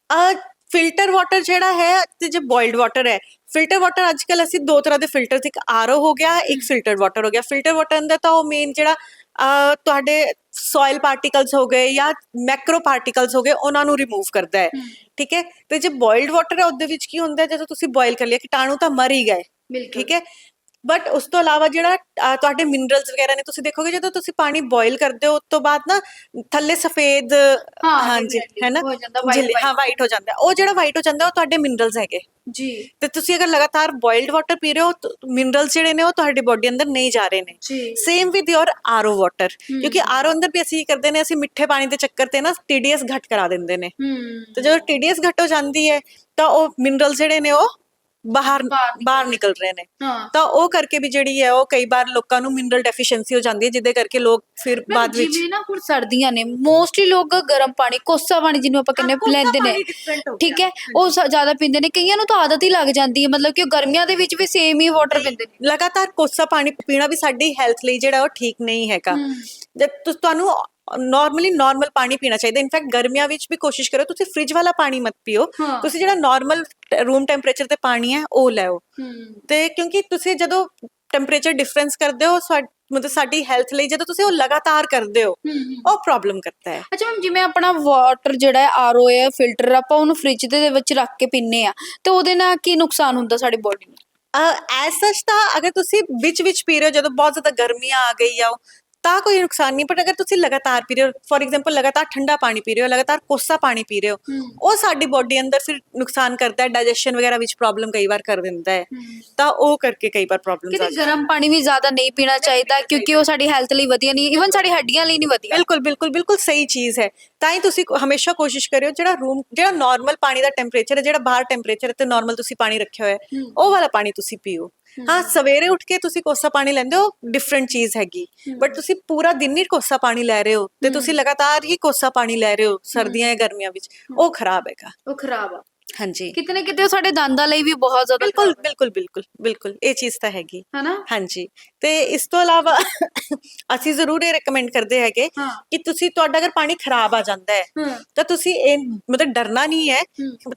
ਆ ਫਿਲਟਰ ਵਾਟਰ ਜਿਹੜਾ ਹੈ ਤੇ ਜੇ ਬੋਇਲਡ ਵਾਟਰ ਹੈ ਫਿਲਟਰ ਵਾਟਰ ਅੱਜ ਕੱਲ ਅਸੀਂ ਦੋ ਤਰ੍ਹਾਂ ਦੇ ਫਿਲਟਰਸ ਇੱਕ ਆਰਓ ਹੋ ਗਿਆ ਇੱਕ ਫਿਲਟਰ ਵਾਟਰ ਹੋ ਗਿਆ। ਫਿਲਟਰ ਵਾਟਰ ਅੰਦਰ ਤਾਂ ਉਹ ਮੇਨ ਜਿਹੜਾ ਤੁਹਾਡੇ ਸੋਇਲ ਪਾਰਟੀਕਲਸ ਹੋ ਗਏ ਜਾਂ ਮੈਕਰੋ ਪਾਰਟੀਕਲਸ ਹੋ ਗਏ ਉਹਨਾਂ ਨੂੰ ਰਿਮੂਵ ਕਰਦਾ ਹੈ। ਠੀਕ ਹੈ? ਤੇ ਜੇ ਬੋਇਲਡ ਵਾਟਰ ਹੈ ਉਹਦੇ ਵਿੱਚ ਕੀ ਹੁੰਦਾ ਜਦੋਂ ਤੁਸੀਂ ਬੋਇਲ ਕਰ ਲਿਆ ਕੀਟਾਣੂ ਤਾਂ ਮਰ ਹੀ ਗਏ। ਠੀਕ ਹੈ? ਬਟ ਉਸ ਤੋਂ ਇਲਾਵਾ ਜਿਹੜਾ ਤੁਹਾਡੇ ਮਿਨਰਲਸ ਵਗੈਰਾ ਨੇ ਤੁਸੀਂ ਦੇਖੋਗੇ ਜਦੋਂ ਤੁਸੀਂ ਪਾਣੀ ਬੋਇਲ ਕਰਦੇ ਹੋ ਉਸ ਤੋਂ ਬਾਅਦ ਨਾ ਥੱਲੇ ਸਫੇਦ ਹਾਂਜੀ exactly, ਹੈ। ਵਾਈਟ ਹੋ ਜਾਂਦਾ। ਉਹ ਜਿਹੜਾ ਵਾਈਟ ਹੋ ਜਾਂਦਾ ਉਹ ਤੁਹਾਡੇ ਮਿਨਰਲਸ ਹੈਗੇ। ਜੀ। ਤੇ ਤੁਸੀਂ ਅਗਰ ਲਗਾਤਾਰ ਬੋਇਲਡ ਵਾਟਰ ਪੀ ਰਹੇ ਹੋ ਮਿਨਰਲਸ ਜਿਹੜੇ ਨੇ ਉਹ ਤੁਹਾਡੀ ਬੋਡੀ ਅੰਦਰ ਨਹੀਂ ਜਾ ਰਹੇ ਨੇ। Same with your RO water ਕਿਉਂਕਿ ਆਰਓ ਅੰਦਰ ਵੀ ਅਸੀਂ ਕਰਦੇ ਨੇ ਅਸੀਂ ਮਿੱਠੇ ਪਾਣੀ ਦੇ ਚੱਕਰ ਤੇ ਨਾ ਟੀਡੀਐਸ ਘਟ ਕਰਾ ਦਿੰਦੇ ਨੇ। ਤੇ ਜਦੋਂ ਟੀਡੀਐਸ ਘਟ ਹੋ ਜਾਂਦੀ ਹੈ ਤਾਂ ਉਹ ਮਿਨਰਲਸ ਜਿਹੜੇ ਨੇ ਉਹ ਬਾਹਰ ਬਾਹਰ ਨਿਕਲ ਰਹੇ। ਨੇ। ਤਾਂ ਉਹ ਕਰਕੇ ਵੀ ਜਿਹੜੀ ਹੈ ਉਹ ਕਈ ਵਾਰ ਲੋਕਾਂ ਨੂੰ ਮਿਨਰਲ ਡੈਫੀਸ਼ੀਐਂਸੀ ਹੋ ਜਾਂਦੀ ਹੈ ਜਿਹਦੇ ਕਰਕੇ ਲੋਕ ਫਿਰ ਬਾਅਦ ਵਿੱਚ ਜਿਵੇਂ ਨਾ ਹੁਣ ਸਰਦੀਆਂ ਨੇ ਮੋਸਟਲੀ ਲੋਕ ਗਰਮ ਪਾਣੀ ਕੋਸਾ ਪਾਣੀ ਜਿਹਨੂੰ ਆਪਾਂ ਕਹਿੰਦੇ ਲੈਂਦੇ ਨੇ। ਠੀਕ। ਹੈ? ਉਹ ਜ਼ਿਆਦਾ ਪੀਂਦੇ ਨੇ। ਕਈਆਂ ਨੂੰ ਤਾਂ ਆਦਤ ਹੀ ਲੱਗ ਜਾਂਦੀ ਹੈ ਮਤਲਬ ਕਿ ਉਹ ਗਰਮੀਆਂ ਦੇ ਵਿੱਚ ਵੀ ਸੇਮ ਹੀ ਵਾਟਰ ਪੀਂਦੇ ਨੇ। ਲਗਾਤਾਰ ਕੋਸਾ ਪਾਣੀ ਪੀਣਾ ਵੀ ਸਾਡੀ ਹੈਲਥ ਲਈ ਜਿਹੜਾ ਉਹ ਠੀਕ ਨਹੀਂ ਹੈਗਾ। ਤੁ- ਤੁਹਾਨੂੰ ਨਾਰਮਲੀ ਨਾਰਮਲ ਪਾਣੀ ਪੀਣਾ ਚਾਹੀਦਾ। ਇਨਫੈਕਟ ਗਰਮੀਆਂ ਵਿੱਚ ਵੀ ਕੋਸ਼ਿਸ਼ ਕਰੋ ਤੁਸੀਂ ਫ੍ਰਿਜ ਵਾਲਾ ਪਾਣੀ ਮਤ ਪੀਓ। ਤੁਸੀਂ ਜਿਹੜਾ ਨਾਰਮਲ ਰੂਮ ਟੈਂਪਰੇਚਰ ਤੇ ਪਾਣੀ ਹੈ ਉਹ ਲੈਓ ਤੇ ਕਿਉਂਕਿ ਤੁਸੀਂ ਜਦੋਂ ਟੈਂਪਰੇਚਰ ਡਿਫਰੈਂਸ ਕਰਦੇ ਹੋ ਮਤਲਬ ਸਾਡੀ ਹੈਲਥ ਲਈ ਜਦੋਂ ਤੁਸੀਂ ਉਹ ਲਗਾਤਾਰ ਕਰਦੇ ਹੋ ਉਹ ਪ੍ਰੋਬਲਮ ਕਰਤਾ ਹੈ। ਅੱਛਾ ਮੈਮ ਜਿਵੇਂ ਆਪਣਾ ਵਾਟਰ ਜਿਹੜਾ ਹੈ ਆਰਓ ਹੈ ਫਿਲਟਰ ਆਪਾਂ ਉਹਨੂੰ ਫ੍ਰਿਜ ਦੇ ਵਿੱਚ ਰੱਖ ਕੇ ਪੀਂਦੇ ਆ ਤੇ ਉਹਦੇ ਨਾਲ ਕੀ ਨੁਕਸਾਨ ਹੁੰਦਾ ਸਾਡੀ ਬੋਡੀ ਨੂੰ? ਐਸ ਸੱਚ ਤਾਂ ਅਗਰ ਤੁਸੀਂ ਵਿੱਚ ਵਿੱਚ ਪੀ ਰਹੇ ਹੋ ਜਦੋਂ ਬਹੁਤ ਜ਼ਿਆਦਾ ਗਰਮੀਆਂ ਆ ਗਈ ਆ ਤਾਂ ਕੋਈ ਨੁਕਸਾਨ ਨਹੀਂ ਬਟ ਅਗਰ ਤੁਸੀਂ ਲਗਾਤਾਰ ਪੀ ਰਹੇ ਹੋ ਫੋਰ ਐਗਜ਼ਾਮਪਲ ਲਗਾਤਾਰ ਠੰਡਾ ਪਾਣੀ ਪੀ ਰਹੇ ਹੋ ਲਗਾਤਾਰ ਕੋਸਾ ਪਾਣੀ ਪੀ ਰਹੇ ਹੋ ਹੂੰ। ਉਹ ਸਾਡੀ ਬੋਡੀ ਅੰਦਰ ਫਿਰ ਨੁਕਸਾਨ ਕਰਦਾ ਹੈ ਡਾਈਜੈਸ਼ਨ ਵਗੈਰਾ ਵਿੱਚ ਪ੍ਰੋਬਲਮ ਕਈ ਵਾਰ ਕਰ ਦਿੰਦਾ ਹੈ ਤਾਂ ਉਹ ਕਰਕੇ ਕਈ ਵਾਰ ਪ੍ਰੋਬਲਮਸ ਆ ਕਿਤੇ ਗਰਮ ਪਾਣੀ ਵੀ ਜ਼ਿਆਦਾ ਨਹੀਂ ਪੀਣਾ ਚਾਹੀਦਾ ਕਿਉਂਕਿ ਉਹ ਸਾਡੀ ਹੈਲਥ ਲਈ ਵਧੀਆ ਨਹੀਂ ਇਵਨ ਸਾਡੀ ਹੱਡੀਆਂ ਲਈ ਨਹੀਂ ਵਧੀਆ ਬਿਲਕੁਲ ਬਿਲਕੁਲ ਬਿਲਕੁਲ ਸਹੀ ਚੀਜ਼ ਹੈ ਤਾਂ ਹੀ ਤੁਸੀਂ ਕੋ- ਹਮੇਸ਼ਾ ਕੋਸ਼ਿਸ਼ ਕਰਿਓ ਜਿਹੜਾ ਰੂਮ ਜਿਹੜਾ ਨਾਰਮਲ ਪਾਣੀ ਦਾ ਟੈਂਪਰੇਚਰ ਹੈ ਜਿਹੜਾ ਬਾਹਰ ਟੈਂਪਰੇਚਰ ਹੈ ਤੇ ਨਾਰਮਲ ਤੁਸੀਂ ਪਾਣੀ ਰੱਖਿਆ ਹੋਇਆ ਹੈ ਹੂੰ। ਉਹ ਵਾਲਾ ਪਾਣੀ ਤੁਸੀਂ ਪੀਓ ਹਾਂ ਸਵੇਰੇ ਉੱਠ ਕੇ ਤੁਸੀਂ ਕੋਸਾ ਪਾਣੀ ਲੈਂਦੇ ਹੋ ਡਿਫਰੈਂਟ ਚੀਜ਼ ਹੈਗੀ। ਬਟ ਤੁਸੀਂ ਪੂਰਾ ਦਿਨ ਹੀ ਕੋਸਾ ਪਾਣੀ ਲੈ ਰਹੇ ਹੋ ਤੇ ਤੁਸੀਂ ਲਗਾਤਾਰ ਹੀ ਕੋਸਾ ਪਾਣੀ ਲੈ ਰਹੇ ਹੋ ਸਰਦੀਆਂ ਜਾਂ ਗਰਮੀਆਂ ਵਿੱਚ। ਉਹ ਖਰਾਬ ਹੈਗਾ। ਉਹ ਖਰਾਬ ਆ। ਹਾਂਜੀ। ਕਿਤੇ ਨਾ ਕਿਤੇ ਉਹ ਸਾਡੇ ਦੰਦਾਂ ਲਈ ਵੀ ਬਹੁਤ ਜ਼ਿਆਦਾ ਬਿਲਕੁਲ ਬਿਲਕੁਲ ਬਿਲਕੁਲ ਬਿਲਕੁਲ ਇਹ ਚੀਜ਼ ਤਾਂ ਹੈਗੀ। ਹਨਾ? ਹਾਂਜੀ। ਤੇ ਇਸ ਤੋਂ ਇਲਾਵਾ ਅਸੀਂ ਜ਼ਰੂਰ ਇਹ ਰეკਮੈਂਡ ਕਰਦੇ ਹੈਗੇ ਕਿ ਤੁਸੀਂ ਤੁਹਾਡਾ ਅਗਰ ਪਾਣੀ ਖਰਾਬ ਆ ਜਾਂਦਾ ਹੈ ਤਾਂ ਤੁਸੀਂ ਇਹ ਮਤਲਬ ਡਰਨਾ ਨਹੀਂ ਹੈ।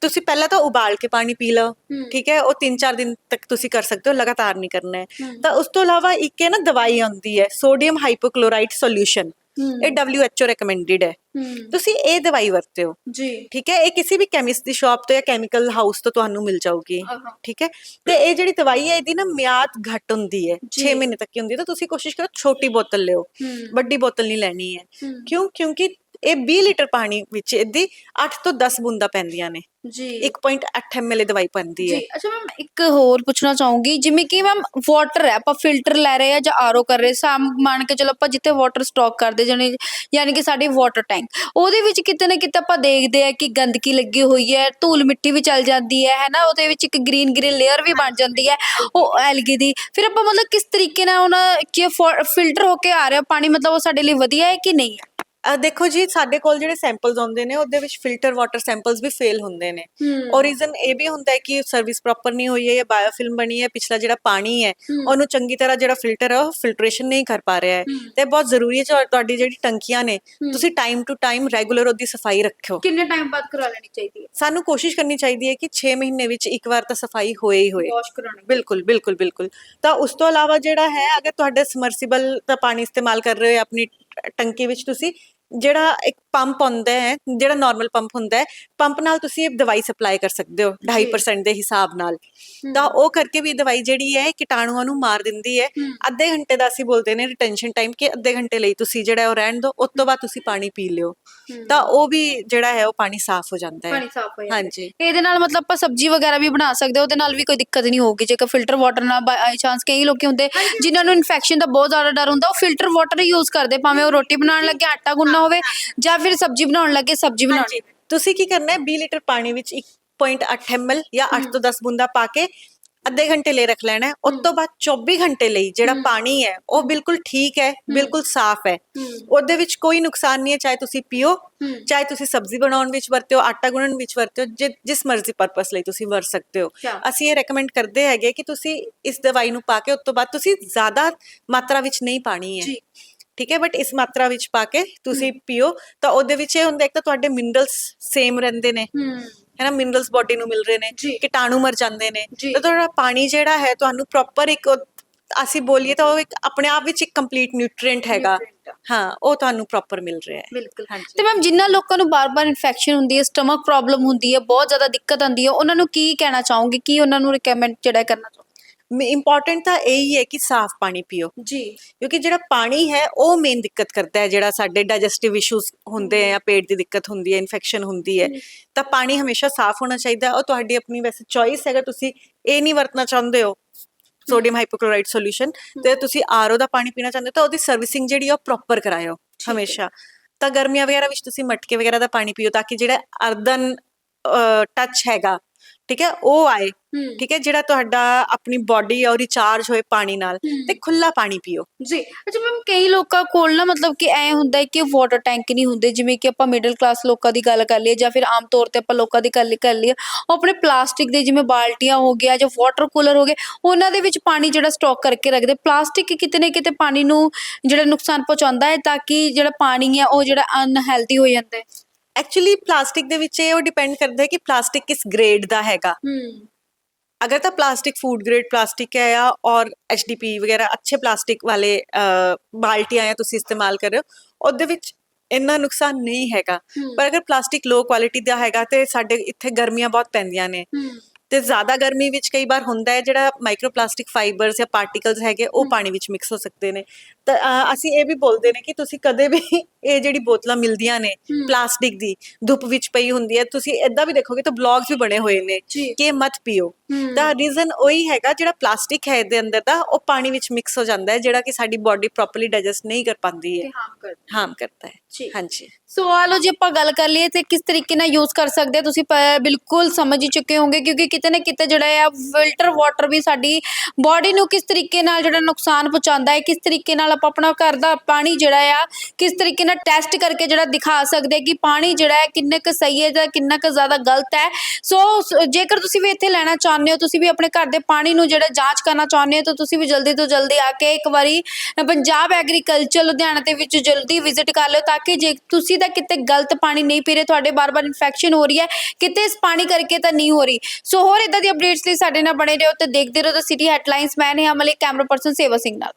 ਤੁਸੀਂ ਪਹਿਲਾਂ ਤਾਂ ਉਬਾਲ ਕੇ ਪਾਣੀ ਪੀ ਲਓ। ਠੀਕ ਹੈ? ਉਹ 3-4 ਦਿਨ ਤੱਕ ਤੁਸੀਂ ਕਰ ਸਕਦੇ ਹੋ ਲਗਾਤਾਰ ਨਹੀਂ ਕਰਨਾ ਹੈ। ਤਾਂ ਉਸ ਤੋਂ ਇਲਾਵਾ ਇੱਕ ਹੈ ਨਾ ਦਵਾਈ ਆਉਂਦੀ ਹੈ ਸੋਡੀਅਮ ਹਾਈਪੋਕਲੋਰਾਈਡ ਸੋਲੂਸ਼ਨ। ਇਹ WHO ਰეკਮੈਂਡਡ ਹੈ। ਤੁਸੀਂ ਇਹ ਦਵਾਈ ਵਰਤਿਓ ਜੀ। ਠੀਕ ਹੈ ਇਹ ਕਿਸੇ ਵੀ ਕੈਮਿਸਟ ਦੀ ਸ਼ਾਪ ਤੋਂ ਜਾਂ ਕੈਮੀਕਲ ਹਾਊਸ ਤੋਂ ਤੁਹਾਨੂੰ ਮਿਲ ਜਾਊਗੀ। ਠੀਕ ਹੈ ਤੇ ਇਹ ਜਿਹੜੀ ਦਵਾਈ ਹੈ ਇਹਦੀ ਨਾ ਮਿਆਦ ਘੱਟ ਹੁੰਦੀ ਹੈ। ਜੀ। 6 ਮਹੀਨੇ ਤੱਕ ਹੀ ਹੁੰਦੀ ਹੈ ਤਾਂ ਤੁਸੀਂ ਕੋਸ਼ਿਸ਼ ਕਰੋ ਛੋਟੀ ਬੋਤਲ ਲਿਓ। ਵੱਡੀ ਬੋਤਲ ਨਹੀਂ ਲੈਣੀ ਹੂੰ। ਕਿਉਂ? ਕਿਉਂਕਿ ਇਹ 20 ਲੀਟਰ ਪਾਣੀ ਵਿੱਚ ਇਹਦੀ 8 ਤੋਂ 10 ਬੂੰਦਾਂ ਪੈਂਦੀਆਂ ਨੇ। ਜੀ। 1.8 ml ਦਵਾਈ ਪੈਂਦੀ ਹੈ। ਜੀ ਅੱਛਾ ਮੈਮ ਇੱਕ ਹੋਰ ਪੁੱਛਣਾ ਚਾਹੂੰਗੀ ਜਿਵੇਂ ਕਿ ਮੈਮ ਵਾਟਰ ਹੈ ਆਪਾਂ ਫਿਲਟਰ ਲੈ ਰਹੇ ਆ ਜਾਂ ਆਰਓ ਕਰ ਰਹੇ ਸਾਮ ਮੰਨ ਕੇ ਚਲੋ ਆਪਾਂ ਜਿੱਥੇ ਵਾਟਰ ਸਟਾਕ ਕਰਦੇ ਜਾਨੀ ਯਾਨੀ ਕਿ ਸਾਡੀ ਵਾਟਰ ਟੈਂਕ ਉਹਦੇ ਵਿੱਚ ਕਿਤੇ ਨਾ ਕਿਤੇ ਆਪਾਂ ਦੇਖਦੇ ਆ ਕਿ ਗੰਦਗੀ ਲੱਗੀ ਹੋਈ ਹੈ ਧੂਲ ਮਿੱਟੀ ਵੀ ਚਲ ਜਾਂਦੀ ਹੈ ਹੈਨਾ ਉਹਦੇ ਵਿੱਚ ਇੱਕ ਗ੍ਰੀਨ ਗ੍ਰੀਨ ਲੇਅਰ ਵੀ ਬਣ ਜਾਂਦੀ ਹੈ ਉਹ ਐਲਗੀ ਦੀ। ਫਿਰ ਆਪਾਂ ਮਤਲਬ ਕਿਸ ਤਰੀਕੇ ਨਾਲ ਉਹਨਾਂ ਕਿ ਫਿਲਟਰ ਹੋ ਕੇ ਆ ਰਿਹਾ ਪਾਣੀ ਮਤਲਬ ਉਹ ਸਾਡੇ ਲਈ ਵਧੀਆ ਹੈ ਕਿ ਨਹੀਂ ਅਹ ਦੇਖੋ ਜੀ ਸਾਡੇ ਕੋਲ ਜਿਹੜੇ ਸੈਂਪਲਸ ਆਉਂਦੇ ਨੇ ਉਹਦੇ ਵਿੱਚ ਫਿਲਟਰ ਵਾਟਰ ਸੈਂਪਲਸ ਵੀ ਫੇਲ ਹੁੰਦੇ ਨੇ। ਔਰ ਰੀਜ਼ਨ ਇਹ ਵੀ ਹੁੰਦਾ ਹੈ ਕਿ ਸਰਵਿਸ ਪ੍ਰੋਪਰ ਨਹੀਂ ਹੋਈ ਹੈ ਜਾਂ ਬਾਇਓਫਿਲਮ ਬਣੀ ਹੈ ਪਿਛਲਾ ਜਿਹੜਾ ਪਾਣੀ ਹੈ। ਉਹਨੂੰ ਚੰਗੀ ਤਰ੍ਹਾਂ ਜਿਹੜਾ ਫਿਲਟਰ ਹੈ ਉਹ ਫਿਲਟਰੇਸ਼ਨ ਨਹੀਂ ਕਰ ਪਾ ਰਿਹਾ ਹੈ। ਤੇ ਬਹੁਤ ਜ਼ਰੂਰੀ ਹੈ ਤੁਹਾਡੀ ਜਿਹੜੀ ਟੰਕੀਆਂ ਨੇ। ਤੁਸੀਂ ਟਾਈਮ ਟੂ ਟਾਈਮ ਰੈਗੂਲਰ ਉਹਦੀ ਸਫ਼ਾਈ ਰੱਖਿਓ। ਕਿੰਨੇ ਟਾਈਮ ਬਾਅਦ ਕਰਾ ਲੈਣੀ ਚਾਹੀਦੀ ਹੈ? ਸਾਨੂੰ ਕੋਸ਼ਿਸ਼ ਕਰਨੀ ਚਾਹੀਦੀ ਹੈ ਕਿ 6 ਮਹੀਨੇ ਵਿੱਚ ਇੱਕ ਵਾਰ ਤਾਂ ਸਫ਼ਾਈ ਹੋਏ ਹੀ ਹੋਏ। ਵਾਸ਼ ਕਰਾਉਣੀ। ਬਿਲਕੁਲ ਬਿਲਕੁਲ ਬਿਲਕੁਲ। ਤਾਂ ਉਸ ਤੋਂ ਇਲਾਵਾ ਜਿਹੜਾ ਹੈ ਅਗਰ ਤੁਹਾਡੇ ਸਮਰਸੀਬਲ ਦਾ ਪਾਣੀ ਇਸਤੇਮਾਲ ਕਰ ਰਹੇ ਹੋ ਆਪਣੀ ਟੰਕੀ ਵਿੱਚ ਤੁਸੀਂ ਜਿਹੜਾ ਇੱਕ ਪੰਪ ਹੁੰਦਾ ਹੈ ਜਿਹੜਾ ਨਾਰਮਲ ਪੰਪ ਹੁੰਦਾ ਹੈ ਪੰਪ ਨਾਲ ਤੁਸੀਂ ਇਹ ਦਵਾਈ ਸਪਲਾਈ ਕਰ ਸਕਦੇ ਹੋ 2.5% ਦੇ ਹਿਸਾਬ ਨਾਲ। ਤਾਂ ਉਹ ਕਰਕੇ ਵੀ ਦਵਾਈ ਜਿਹੜੀ ਹੈ ਕੀਟਾਣੂਆਂ ਨੂੰ ਮਾਰ ਦਿੰਦੀ ਹੈ। ਅੱਧੇ ਘੰਟੇ ਦਾ ਅਸੀਂ ਬੋਲਦੇ ਨੇ ਰਿਟੈਂਸ਼ਨ ਟਾਈਮ ਕਿ ਅੱਧੇ ਘੰਟੇ ਲਈ ਤੁਸੀਂ ਜਿਹੜਾ ਉਹ ਰਹਿਣ ਦਿਓ ਉਸ ਤੋਂ ਬਾਅਦ ਤੁਸੀਂ ਪਾਣੀ ਪੀ ਲਿਓ। ਤਾਂ ਉਹ ਵੀ ਜਿਹੜਾ ਹੈ ਉਹ ਪਾਣੀ ਸਾਫ਼ ਹੋ ਜਾਂਦਾ ਹੈ। ਪਾਣੀ ਸਾਫ਼ ਹੋ ਜਾਂਦਾ ਹੈ। ਹਾਂਜੀ। ਇਹਦੇ ਨਾਲ ਮਤਲਬ ਆਪਾਂ ਸਬਜ਼ੀ ਵਗੈਰਾ ਵੀ ਬਣਾ ਸਕਦੇ ਹਾਂ ਉਹਦੇ ਨਾਲ ਵੀ ਕੋਈ ਦਿੱਕਤ ਨਹੀਂ ਹੋਊਗੀ। ਜੇਕਰ ਫਿਲਟਰ ਵਾਟਰ ਨਾਲ ਬਾਈ ਚਾਂਸ ਕਈ ਲੋਕੀ ਹੁੰਦੇ ਜਿਨ੍ਹਾਂ ਨੂੰ ਇਨਫੈਕਸ਼ਨ ਦਾ ਬਹੁਤ ਜ਼ਿਆਦਾ ਡਰ ਹੁੰਦਾ ਉਹ ਫਿਲਟਰ ਵਾਟਰ ਯੂਜ਼ ਕਰਦੇ ਭਾਵੇਂ ਉਹ ਰੋਟੀ ਬਣਾਉਣ ਲੱਗੇ ਆਟਾ ਗੁੰਨਣਾ ਹੋਵੇ ਜਾਂ ਫਿਰ ਸਬਜ਼ੀ ਬਣਾਉਣ ਲੱਗੇ ਸਬਜ਼ੀ ਬਣਾਉਣੀ ਤੁਸੀਂ ਕੀ ਕਰਨਾ ਹੈ? 20 ਲੀਟਰ ਪਾਣੀ ਵਿੱਚ 1.8 ml ਜਾਂ 8 ਤੋਂ 10 ਬੂੰਦਾਂ ਪਾ ਕੇ ਅੱਧੇ ਘੰਟੇ ਲਈ ਰੱਖ ਲੈਣਾ ਹੈ। ਉਸ ਤੋਂ ਬਾਅਦ 24 ਘੰਟੇ ਲਈ ਜਿਹੜਾ ਪਾਣੀ ਹੈ ਉਹ ਬਿਲਕੁਲ ਠੀਕ ਹੈ ਬਿਲਕੁਲ ਸਾਫ਼ ਹੈ। ਉਹਦੇ ਵਿੱਚ ਕੋਈ ਨੁਕਸਾਨ ਨਹੀਂ ਹੈ ਚਾਹੇ ਤੁਸੀਂ ਪੀਓ। ਚਾਹੇ ਤੁਸੀਂ ਸਬਜ਼ੀ ਬਣਾਉਣ ਵਿੱਚ ਵਰਤਿਓ ਆਟਾ ਗੁੰਨਣ ਵਿੱਚ ਵਰਤਿਓ ਜਿਸ ਮਰਜ਼ੀ ਪਰਪਸ ਲਈ ਤੁਸੀਂ ਵਰਤ ਸਕਦੇ ਹੋ। ਅਸੀਂ ਇਹ ਰეკਮੈਂਡ ਕਰਦੇ ਹੈਗੇ ਕਿ ਤੁਸੀਂ ਇਸ ਦਵਾਈ ਨੂੰ ਪਾ ਕੇ ਉਸ ਤੋਂ ਬਾਅਦ ਤੁਸੀਂ ਜ਼ਿਆਦਾ ਮਾਤਰਾ ਵਿੱਚ ਨਹੀਂ ਪਾਣੀ ਹੈ। ਜੀ। ਠੀਕ ਹੈ ਬਟ ਇਸ ਮਾਤਰਾ ਵਿੱਚ ਪਾ ਕੇ ਤੁਸੀਂ ਪੀਓ ਤਾਂ ਉਹਦੇ ਵਿੱਚ ਇਹ ਹੁੰਦਾ ਇੱਕ ਤਾਂ ਤੁਹਾਡੇ ਮਿਨਰਲਸ ਸੇਮ ਰਹਿੰਦੇ ਨੇ ਹੂੰ ਹੈ ਨਾ ਮਿਨਰਲਸ ਬਾਡੀ ਨੂੰ ਮਿਲ ਰਹੇ ਨੇ। ਕੀਟਾਣੂ ਮਰ ਜਾਂਦੇ ਨੇ। ਤਾਂ ਤੁਹਾਡਾ ਪਾਣੀ ਜਿਹੜਾ ਹੈ ਤੁਹਾਨੂੰ ਪ੍ਰੋਪਰ ਇੱਕ ਅਸੀਂ ਬੋਲੀਏ ਤਾਂ ਉਹ ਇੱਕ ਆਪਣੇ ਆਪ ਵਿੱਚ ਇੱਕ ਕੰਪਲੀਟ ਨਿਊਟ੍ਰੀਐਂਟ ਹੈਗਾ। ਹਾਂ ਉਹ ਤੁਹਾਨੂੰ ਪ੍ਰੋਪਰ ਮਿਲ ਰਿਹਾ ਹੈ ਬਿਲਕੁਲ ਹਾਂਜੀ। ਤੇ ਮੈਮ ਜਿਨ੍ਹਾਂ ਲੋਕਾਂ ਨੂੰ ਬਾਰ-ਬਾਰ ਇਨਫੈਕਸ਼ਨ ਹੁੰਦੀ ਹੈ ਸਟਮਕ ਪ੍ਰੋਬਲਮ ਹੁੰਦੀ ਹੈ ਬਹੁਤ ਜ਼ਿਆਦਾ ਦਿੱਕਤ ਆਉਂਦੀ ਹੈ ਉਹਨਾਂ ਨੂੰ ਕੀ ਕਹਿਣਾ ਚਾਹੋਗੇ ਕੀ ਉਹਨਾਂ ਨੂੰ ਰეკਮੈਂਡ ਜਿਹੜਾ ਕਰਨਾ ਚਾਹੋਗੇ ਇੰਪੋਰਟੈਂਟ ਤਾਂ ਇਹੀ ਹੈ ਕਿ ਸਾਫ਼ ਪਾਣੀ ਪੀਓ। ਜੀ। ਕਿਉਂਕਿ ਜਿਹੜਾ ਪਾਣੀ ਹੈ ਉਹ ਮੇਨ ਦਿੱਕਤ ਕਰਦਾ ਹੈ ਜਿਹੜਾ ਸਾਡੇ ਡਾਈਜੈਸਟਿਵ ਇਸ਼ੂਜ਼ ਹੁੰਦੇ ਆ ਪੇਟ ਦੀ ਦਿੱਕਤ ਹੁੰਦੀ ਹੈ ਇਨਫੈਕਸ਼ਨ ਹੁੰਦੀ ਹੈ ਤਾਂ ਪਾਣੀ ਹਮੇਸ਼ਾ ਸਾਫ਼ ਹੋਣਾ ਚਾਹੀਦਾ ਔਰ ਤੁਹਾਡੀ ਆਪਣੀ ਵੈਸੇ ਚੋਇਸ ਹੈਗਾ ਤੁਸੀਂ ਇਹ ਨਹੀਂ ਵਰਤਣਾ ਚਾਹੁੰਦੇ ਹੋ ਸੋਡੀਅਮ ਹਾਈਪੋਕਲੋਰਾਈਡ ਸੋਲੂਸ਼ਨ ਤੇ ਤੁਸੀਂ ਆਰਓ ਦਾ ਪਾਣੀ ਪੀਣਾ ਚਾਹੁੰਦੇ ਹੋ ਤਾਂ ਉਹਦੀ ਸਰਵਿਸਿੰਗ ਜਿਹੜੀ ਆ ਉਹ ਪ੍ਰੋਪਰ ਕਰਾਇਓ। ਹਮੇਸ਼ਾ। ਤਾਂ ਗਰਮੀਆਂ ਵਗੈਰਾ ਵਿੱਚ ਤੁਸੀਂ ਮਟਕੇ ਵਗੈਰਾ ਦਾ ਪਾਣੀ ਪੀਓ ਤਾਂ ਕਿ ਜਿਹੜਾ ਅਰਦਨ ਟੱਚ ਹੈਗਾ ਠੀਕ ਹੈ ਉਹ ਆਏ ਠੀਕ ਹੈ ਜਿਹੜਾ ਤੁਹਾਡਾ ਆਪਣੀ ਬਾਡੀ ਉਹ ਰਿਚਾਰਜ ਹੋਏ ਪਾਣੀ ਨਾਲ। ਤੇ ਖੁੱਲਾ ਪਾਣੀ ਪੀਓ। ਜੀ। ਅੱਛਾ ਮੈਮ ਕਈ ਲੋਕਾਂ ਕੋਲ ਨਾ ਮਤਲਬ ਕਿ ਐ ਹੁੰਦਾ ਹੈ ਕਿ ਵਾਟਰ ਟੈਂਕ ਨਹੀਂ ਹੁੰਦੇ ਜਿਵੇਂ ਕਿ ਆਪਾਂ ਮਿਡਲ ਕਲਾਸ ਲੋਕਾਂ ਦੀ ਗੱਲ ਕਰ ਲਈਏ ਜਾਂ ਫਿਰ ਆਮ ਤੌਰ ਤੇ ਆਪਾਂ ਲੋਕਾਂ ਦੀ ਗੱਲ ਕਰ ਲਈਏ ਉਹ ਆਪਣੇ ਪਲਾਸਟਿਕ ਦੇ ਜਿਵੇਂ ਬਾਲਟੀਆਂ ਹੋ ਗਿਆ ਜਾਂ ਵਾਟਰ ਕੂਲਰ ਹੋ ਗਏ ਉਹਨਾਂ ਦੇ ਵਿੱਚ ਪਾਣੀ ਜਿਹੜਾ ਸਟਾਕ ਕਰਕੇ ਰੱਖਦੇ। ਪਲਾਸਟਿਕ ਕਿਤੇ ਨਾ ਕਿਤੇ ਪਾਣੀ ਨੂੰ ਜਿਹੜਾ ਨੁਕਸਾਨ ਪਹੁੰਚਾਉਂਦਾ ਹੈ ਤਾਂ ਕਿ ਜਿਹੜਾ ਪਾਣੀ ਹੈ ਉਹ ਜਿਹੜਾ ਅਨਹੈਲਦੀ ਹੋ ਜਾਂਦਾ ਹੈ। ਐਕਚੁਅਲੀ ਪਲਾਸਟਿਕ ਦੇ ਵਿੱਚ ਇਹ ਉਹ ਡਿਪੈਂਡ ਕਰਦਾ ਹੈ ਕਿ ਪਲਾਸਟਿਕ ਕਿਸ ਗ੍ਰੇਡ ਦਾ ਹੈਗਾ। ਹੂੰ। ਅਗਰ ਤਾਂ ਪਲਾਸਟਿਕ ਫੂਡ ਗ੍ਰੇਡ ਪਲਾਸਟਿਕ ਹੈ ਆ ਔਰ ਐਚਡੀਪੀ ਵਗੈਰਾ ਅੱਛੇ ਪਲਾਸਟਿਕ ਵਾਲੇ ਬਾਲਟੀਆਂ ਆ ਤੁਸੀਂ ਇਸਤੇਮਾਲ ਕਰ ਰਹੇ ਹੋ ਉਹਦੇ ਵਿੱਚ ਇੰਨਾ ਨੁਕਸਾਨ ਨਹੀਂ ਹੈਗਾ। ਪਰ ਅਗਰ ਪਲਾਸਟਿਕ ਲੋ ਕੁਆਲਿਟੀ ਦਾ ਹੈਗਾ ਤੇ ਸਾਡੇ ਇੱਥੇ ਗਰਮੀਆਂ ਬਹੁਤ ਪੈਂਦੀਆਂ ਨੇ। ਤੇ ਜ਼ਿਆਦਾ ਗਰਮੀ ਵਿੱਚ ਕਈ ਵਾਰ ਹੁੰਦਾ ਹੈ ਜਿਹੜਾ ਮਾਈਕਰੋਪਲਾਸਟਿਕ ਫਾਈਬਰਸ ਜਾਂ ਪਾਰਟੀਕਲਸ ਹੈਗੇ ਉਹ ਪਾਣੀ ਵਿੱਚ ਮਿਕਸ ਹੋ ਸਕਦੇ ਨੇ। ਤਾਂ ਅਸੀਂ ਇਹ ਵੀ ਬੋਲਦੇ ਨੇ ਕਿ ਤੁਸੀਂ ਕਦੇ ਵੀ ਇਹ ਜਿਹੜੀ ਬੋਤਲਾਂ ਮਿਲਦੀਆਂ ਨੇ ਹੂੰ। ਪਲਾਸਟਿਕ ਦੀ ਧੁੱਪ ਵਿੱਚ ਪਈ ਹੁੰਦੀ ਹੈ ਤੁਸੀਂ ਇਦਾਂ ਵੀ ਦੇਖੋਗੇ ਤਾਂ ਬਲੌਗਸ ਵੀ ਬਣੇ ਹੋਏ ਨੇ। ਕਿ ਮਤ ਪੀਓ ਹੂੰ। ਤਾਂ ਰੀਜ਼ਨ ਉਹੀ ਹੈਗਾ ਜਿਹੜਾ ਪਲਾਸਟਿਕ ਹੈ ਇਹਦੇ ਅੰਦਰ ਦਾ ਉਹ ਪਾਣੀ ਵਿੱਚ ਮਿਕਸ ਹੋ ਜਾਂਦਾ ਹੈ ਜਿਹੜਾ ਕਿ ਸਾਡੀ ਬਾਡੀ ਪ੍ਰੋਪਰਲੀ ਡਾਈਜੈਸਟ ਨਹੀਂ ਕਰ ਪਾਉਂਦੀ ਹੈ ਹਾਰਮ ਕਰ ਹਾਰਮ ਕਰਤਾ ਹੈ। ਹਾਂਜੀ ਸੋ ਆ ਲਓ ਜੇ ਆਪਾਂ ਗੱਲ ਕਰ ਲਈਏ ਤੇ ਕਿਸ ਤਰੀਕੇ ਨਾਲ ਯੂਜ਼ ਕਰ ਸਕਦੇ ਤੁਸੀਂ ਬਿਲਕੁਲ ਸਮਝ ਹੀ ਚੁੱਕੇ ਹੋਵੋਗੇ ਕਿਉਂਕਿ ਕਿਤੇ ਨਾ ਕਿਤੇ ਜਿਹੜਾ ਆ ਫਿਲਟਰ ਵਾਟਰ ਵੀ ਸਾਡੀ ਬਾਡੀ ਨੂੰ ਕਿਸ ਤਰੀਕੇ ਨਾਲ ਜਿਹੜਾ ਨੁਕਸਾਨ ਪਹੁੰਚਾਉਂਦਾ ਹੈ ਕਿਸ ਤਰੀਕੇ ਨਾਲ ਆਪਾਂ ਆਪਣਾ ਘਰ ਦਾ ਪਾਣੀ ਜਿਹੜਾ ਆ ਕਿਸ ਤਰੀਕੇ ਨਾਲ ਟੈਸਟ ਕਰਕੇ ਜਿਹੜਾ ਦਿਖਾ ਸਕਦੇ ਕਿ ਪਾਣੀ ਜਿਹੜਾ ਹੈ ਕਿੰਨਾ ਕੁ ਸਹੀ ਹੈ ਜਾਂ ਕਿੰਨਾ ਕੁ ਜ਼ਿਆਦਾ ਗਲਤ ਹੈ। ਸੋ, ਜੇਕਰ ਤੁਸੀਂ ਵੀ ਇੱਥੇ ਲੈਣਾ ਚਾਹੁੰਦੇ ਹੋ, ਤੁਸੀਂ ਵੀ ਆਪਣੇ ਘਰ ਦੇ ਪਾਣੀ ਨੂੰ ਜਿਹੜਾ ਜਾਂਚ ਕਰਨਾ ਚਾਹੁੰਦੇ ਹੋ, ਤਾਂ ਤੁਸੀਂ ਵੀ ਜਲਦੀ ਤੋਂ ਜਲਦੀ ਆ ਕੇ ਇੱਕ ਵਾਰੀ ਪੰਜਾਬ ਐਗਰੀਕਲਚਰ ਲੁਧਿਆਣਾ ਦੇ ਵਿੱਚ ਜਲਦੀ ਵਿਜ਼ਿਟ ਕਰ ਲਿਓ, ਤਾਂ ਕਿ ਜੇ ਤੁਸੀਂ ਤਾਂ ਕਿਤੇ ਗਲਤ ਪਾਣੀ ਨਹੀਂ ਪੀ ਰਹੇ, ਤੁਹਾਡੇ ਬਾਰ-ਬਾਰ ਇਨਫੈਕਸ਼ਨ ਹੋ ਰਹੀ ਹੈ, ਕਿਤੇ ਇਸ ਪਾਣੀ ਕਰਕੇ ਤਾਂ ਨਹੀਂ ਹੋ ਰਹੀ। ਸੋ ਹੋਰ ਇਦਾਂ ਦੀ ਅਪਡੇਟਸ ਲਈ ਸਾਡੇ ਨਾਲ ਬਣੇ ਰਹੋ ਤੇ ਦੇਖਦੇ ਰਹੋ ਤਾਂ ਸਿਟੀ ਹੈਡਲਾਈਨਸ ਮੈਂ ਨੇ ਅਮਲੀ ਕੈਮਰਾ ਪਰਸਨ ਸੇਵਾ ਸਿੰਘ ਨਾਲ।